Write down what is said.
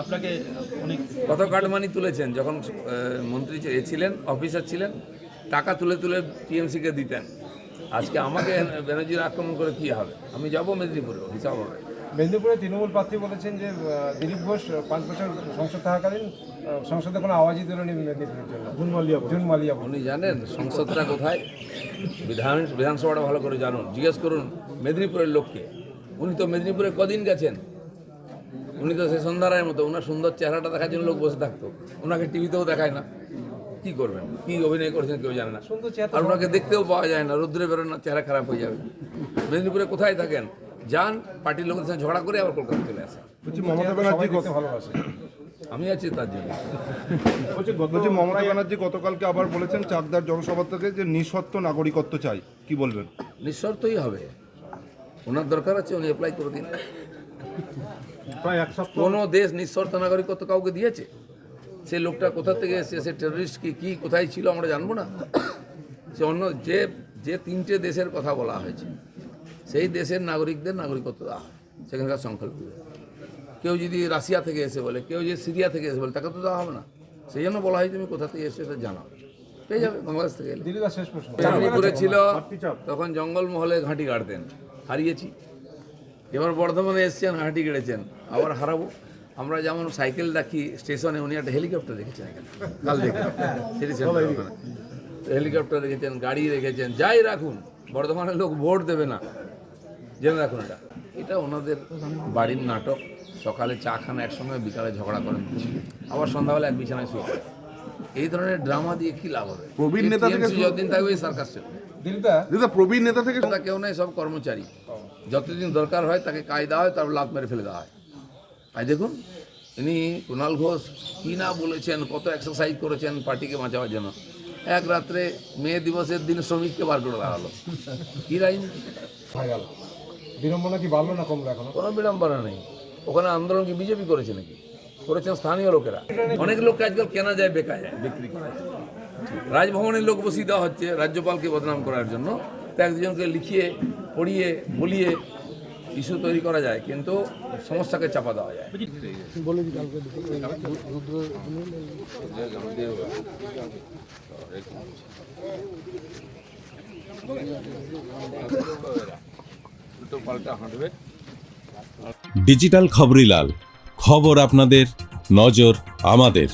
আপনাকে অনেক কত কাটমানি তুলেছেন? যখন মন্ত্রী এ ছিলেন অফিসার ছিলেন টাকা তুলে তুলে টিএমসিকে দিতেন। আজকে আমাকে ব্যানার্জির আক্রমণ করে কি হবে? আমি যাব মেদিনীপুরে হিসাব হবে। মেদিনীপুরে তৃণমূল প্রার্থী বলেছেন যে দিলীপ ঘোষ পাঁচ বছর সংসদ থাকাকালীন সংসদে কোনো আওয়াজই দিল মেদিনীপুরের জন্য। জুন মালিয়া জুন মালিয়া উনি জানেন সংসদটা কোথায়? বিধান বিধানসভাটা ভালো করে জানুন। জিজ্ঞেস করুন মেদিনীপুরের লোককে। উনি তো মেদিনীপুরে কদিন গেছেন? উনি তো সে সন্ধ্যারায়ের মতো ওনার সুন্দর চেহারাটা দেখার জন্য লোক বসে থাকতো। ওনাকে টিভিতেও দেখায় না। কি করবেন? কি অভিনয় করছেন কেউ জানে না। আর ওনাকে দেখতেও পাওয়া যায় না রৌদ্রে বেরোন না চেহারা খারাপ হয়ে যাবে। মেদিনীপুরে কোথায় থাকেন? যান পার্টির লোকের সাথে ঝগড়া করে আবার কলকাতা চলে আসেন। আমি আছি তার জন্য। বলছি মমতা ব্যানার্জি গতকালকে আবার বলেছেন চাকদার জনসভা থেকে যে নিঃশর্ত নাগরিকত্ব চাই। কি বলবেন? নিঃশর্তই হবে। ওনার দরকার আছে উনি অ্যাপ্লাই করে দিন। কোনো দেশ নিঃশর্ত নাগরিকত্ব কাউকে দিয়েছে? সে লোকটা কোথা থেকে এসেছে সে টেররিস্ট কি কী কোথায় ছিল আমরা জানব না। সে অন্য যে যে তিনটে দেশের কথা বলা হয়েছে সেই দেশের নাগরিকদের নাগরিকত্ব দেওয়া হয় সেখানকার সংখ্যালঘু কেউ যদি রাশিয়া থেকে এসে বলে কেউ যদি সিরিয়া থেকে এসে বলে তাকে তো দেওয়া হবে না। সেই জন্য বলা হয় তুমি কোথা থেকে এসে সেটা জানাও। পেয়ে যাবে বাংলাদেশ থেকে ছিল তখন জঙ্গলমহলে ঘাঁটি গাড়তেন। হারিয়েছি। এবার বর্ধমানে এসছেন হাঁটি গেড়েছেন আবার হারাবো। আমরা যেমন সাইকেল রাখি স্টেশনে উনি একটা হেলিকপ্টার রেখেছেন কাল দেখলাম হেলিকপ্টার রেখেছেন গাড়ি রেখেছেন যাই রাখুন বর্ধমানের লোক ভোট দেবে না। জেনে রাখুন এটা। এটা ওনাদের বাড়ির নাটক। সকালে চা খান একসঙ্গে বিকালে ঝগড়া করেন। আবার সন্ধ্যাবেলা এক বিছানায় শুয়ে পড়েন। এই ধরনের ড্রামা দিয়ে কি লাভ হবে? প্রবীণ নেতা থেকে যতদিন থাকবে সার্কাস চলবে। প্রবীণ নেতা থেকে কেউ নাই সব কর্মচারী। যতদিন দরকার হয় তাকে কায়দা হয় তারপর লাত মেরে ফেলে দেওয়া হয়। তাই দেখুন ইনি কুণাল ঘোষ কি না বলেছেন কত এক্সারসাইজ করেছেন পার্টিকে বাঁচাবার জন্য। এক রাত্রে মে দিবসের দিন শ্রমিককে বার করে দেওয়া হলো কি গেল বিড়ম্বনা কি বাড়লো না কমলো এখনও? কোনো বিড়ম্বনা নেই। ওখানে আন্দোলন কি বিজেপি করেছে নাকি? করেছেন স্থানীয় লোকেরা। অনেক লোককে আজকাল কেনা যায় বেকা যায় বিক্রি করা যায়। রাজভবনের লোক বসিয়ে দেওয়া হচ্ছে রাজ্যপালকে বদনাম করার জন্য। তো একজনকে লিখিয়ে পড়িয়ে বলিয়ে ইস্যু তৈরি করা যায়, কিন্তু সমস্যাকে চাপা দেওয়া যায়। ডিজিটাল খবরিলাল খবর আপনাদের, নজর আমাদের।